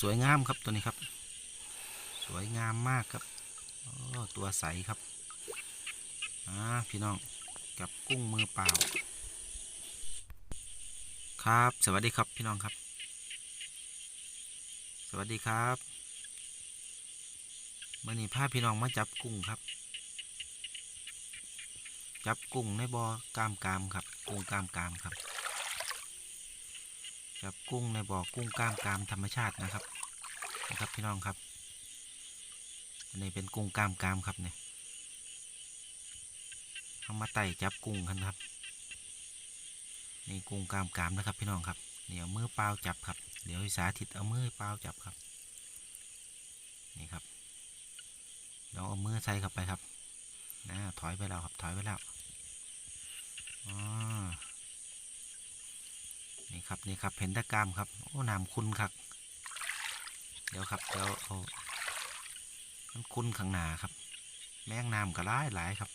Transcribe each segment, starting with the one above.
สวยงามครับตัวนี้ครับ สวยงามมากครับโอ้ตัวใสครับอ่าพี่น้องกับกุ้งมือเปล่า ครับ สวัสดีครับพี่น้องครับ สวัสดีครับเมื่อนี้พาพี่น้องมาจับกุ้งครับ จับกุ้งในบ่อกามกามครับ กุ้งกามกามครับ จับกุ้งในบ่อกุ้งก้ามกามธรรมชาตินะครับนะครับพี่น้องครับอันนี้เป็นกุ้งก้ามกามครับเนี่ยเอามาไต่จับกุ้งกันครับนี่กุ้งก้ามกามนะครับพี่น้องครับเดี๋ยวมือเปล่าจับครับ เดี๋ยวสาธิตเอามือเปล่าจับครับนี่ครับเราเอามือใส่เข้าไปครับนะถอยไปแล้วครับถอยไปแล้วอ๋อ นี่ครับนี่ครับเห็นตะกรามครับโอ้น้ำคุณครับ เดี๋ยวครับเดี๋ยวเอามันคุณข้างหน้าครับ แมงน้ำก็ร้ายหลายครับ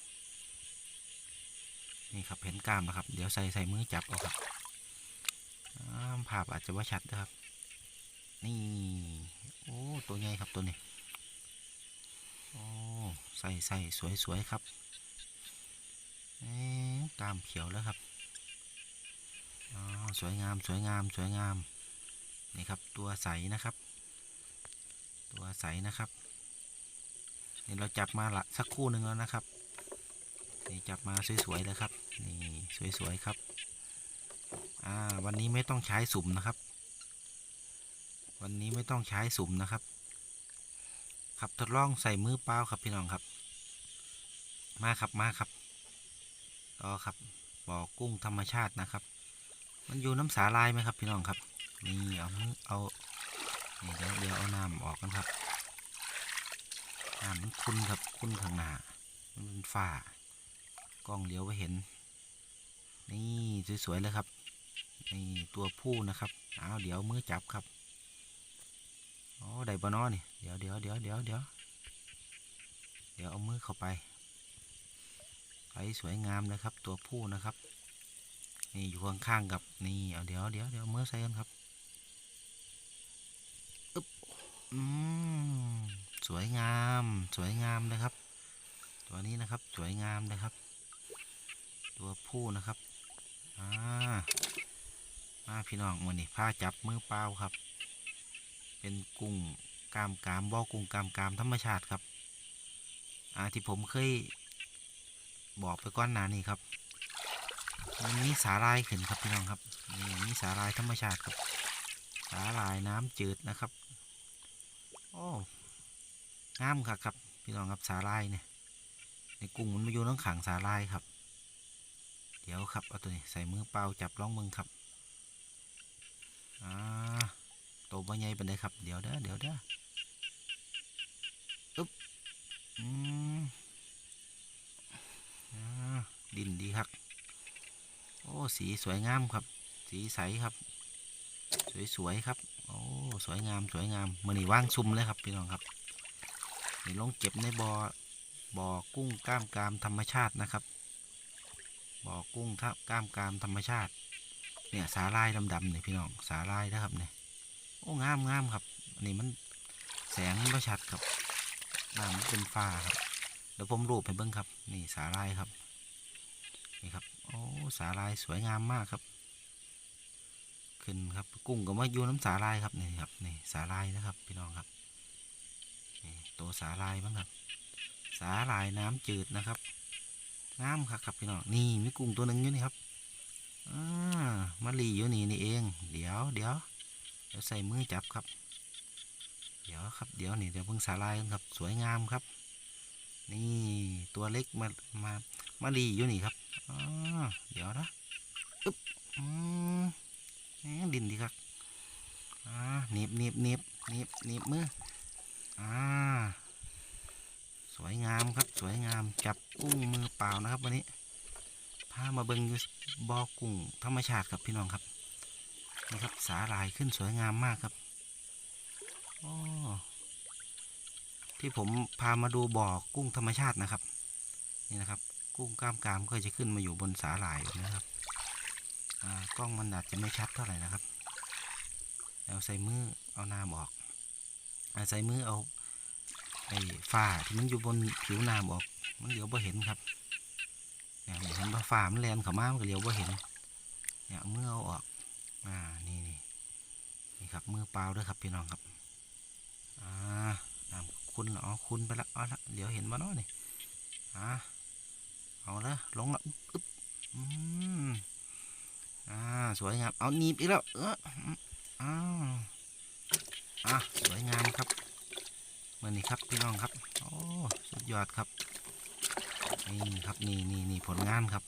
นี่ครับเห็นกล้ามนะครับ เดี๋ยวใส่ใส่มือจับเอาครับภาพอาจจะว่าชัดนะครับ นี่โอ้ตัวใหญ่ครับตัวนี้โอ้ใส่ใส่สวยสวยครับกล้ามเขียวแล้วครับ อ๋อสวยงามสวยงามสวยงามนี่ครับตัวใสนะครับ ตัวใสนะครับนี่เราจับมาละสักคู่หนึ่งแล้วนะครับนี่จับมาสวยๆเลยครับนี่สวยๆครับอ่าวันนี้ไม่ต้องใช้สุ่มนะครับ วันนี้ไม่ต้องใช้สุ่มนะครับครับทดลองใส่มือเปล่าครับพี่น้องครับ มาครับมาครับต่อครับบ่อกุ้งธรรมชาตินะครับ มันอยู่น้ำสาลายไหมครับพี่น้องครับนี่เอาเอาเดี๋ยวเดี๋ยวเอาน้ำออกกันครับน้ำมันคุ้นครับคุ้นข้างหน้ามันเป็นฝ้ากล้องเลี้ยวไปเห็น นี่สวยๆเลยครับนี่ตัวผู้นะครับเอาเดี๋ยวมือจับครับโอ้ได้ปะน้อนี่เดี๋ยวเดี๋ยวเดี๋ยวเดี๋ยวเดี๋ยวเดี๋ยวเอามือเข้าไปไปสวยงามเลยครับตัวผู้นะครับ นี่อยู่ข้างๆกับนี่เอาเดี๋ยวเดี๋ยวเดี๋ยวมือใส่กันครับอึ๊บอืมสวยงาม สวยงามเลยครับ ตัวนี้นะครับสวยงามเลยครับ ตัวผู้นะครับอ่ามาพี่น้องวันนี้ผ้าจับมือเปล่าครับ เป็นกุ้งกามกามบ่อกุ้งกามกามธรรมชาติครับอ่าที่ผมเคยบอกไปก้อนหนานี่ครับ มันมีสาลายขึ้นครับพี่น้องครับนี่มีสาลายธรรมชาติครับ สาลายน้ำจืดนะครับโอ้งามครับครับ พี่น้องครับสาลายเนี่ยในกุ้งมันมาอยู่น้องขังสาลายครับ เดี๋ยวครับเอาตัวนี้ใส่มือเปล่าจับล่องมึงครับอ่าโตบ่ใหญ่ปานใดครับเดี๋ยวเด้อเดี๋ยวเด้ออึ๊บอืมอ่าดินดีครับ สีสวยงามครับ สีใสครับ สวยๆครับ โอ้สวยงามสวยงามมือนี่ว่างซุ่มเลยครับพี่น้องครับนี่ลงเก็บในบ่อบ่อกุ้งกล้ามกรามธรรมชาตินะครับบ่อกุ้งทับกล้ามกรามธรรมชาติ เนี่ยสาลายดำๆเนี่ยพี่น้องสาลายนะครับเนี่ยโอ้งามงามครับอันนี้มันแสงมันประชัดครับน้ำมันเป็นฟ้าครับเดี๋ยวผมรูปให้เบิ้งครับ นี่สาลายครับ นี่ครับ อ้สาลายสวยงามมากครับ ขึ้นครับ กุ้งก็มาอยู่น้ำสาลายครับนี่ครับนี่สาลายนะครับ พี่น้องครับนี่ตัวสาลายบ้างครับ สาลายน้ำจืดนะครับงามครับครับพี่น้องนี่มีกุ้งตัวหนึ่งอยู่นี่ครับอ่ามาลีอยู่นี่นี่เอง เดี๋ยวเดี๋ยวเดี๋ยวใส่มือจับครับ เดี๋ยวครับเดี๋ยวนี่เดี๋ยวเพิ่งสาลายครับ สวยงามครับ นี่ตัวเล็กมามา มาลีอยู่นี่ครับเดี๋ยวนะอึ๊บอืมดินดีครับอ่าหนีบหนีบหนีบหนีบหนีบมืออ่าสวยงามครับสวยงามจับกุ้งมือเปล่านะครับ วันนี้พามาเบิงอยู่บ่อกุ้งธรรมชาติครับพี่น้องครับนี่ครับสาหร่ายขึ้นสวยงามมากครับโอ้ที่ผมพามาดูบ่อกุ้งธรรมชาตินะครับ นี่นะครับ กุ้งกล้ามกรามก็จะขึ้นมาอยู่บนสาหร่ายนะครับอ่ากล้องมันอาจจะไม่ชัดเท่าไหร่นะครับแล้วใส่มือเอาน้ำออกเอาใส่มือเอาไอ้ฝ้าที่มันอยู่บนผิวน้ำออก มันเหลียวบ่เห็นครับเนี่ยเห็นว่าฝ้ามันแลนเข้ามามันก็เหลียวบ่เห็นเนี่ยมือเอาออกอ่านี่นี่นี่ครับมือเปล่าด้วยครับพี่น้องครับอ่าน้ำคุณเหรอคุณไปละเอาละเดี๋ยวเห็นบ่เนาะนี่อ่า เอาละลงละอึ๊บอืมอ่าสวยงามเอาหนีบอีกแล้วเอออ้าวอะสวยงามครับมื่อนี้ครับพี่น้องครับโอ้สุดยอดครับนี่ครับนี่นี่นี่ผลงานครับ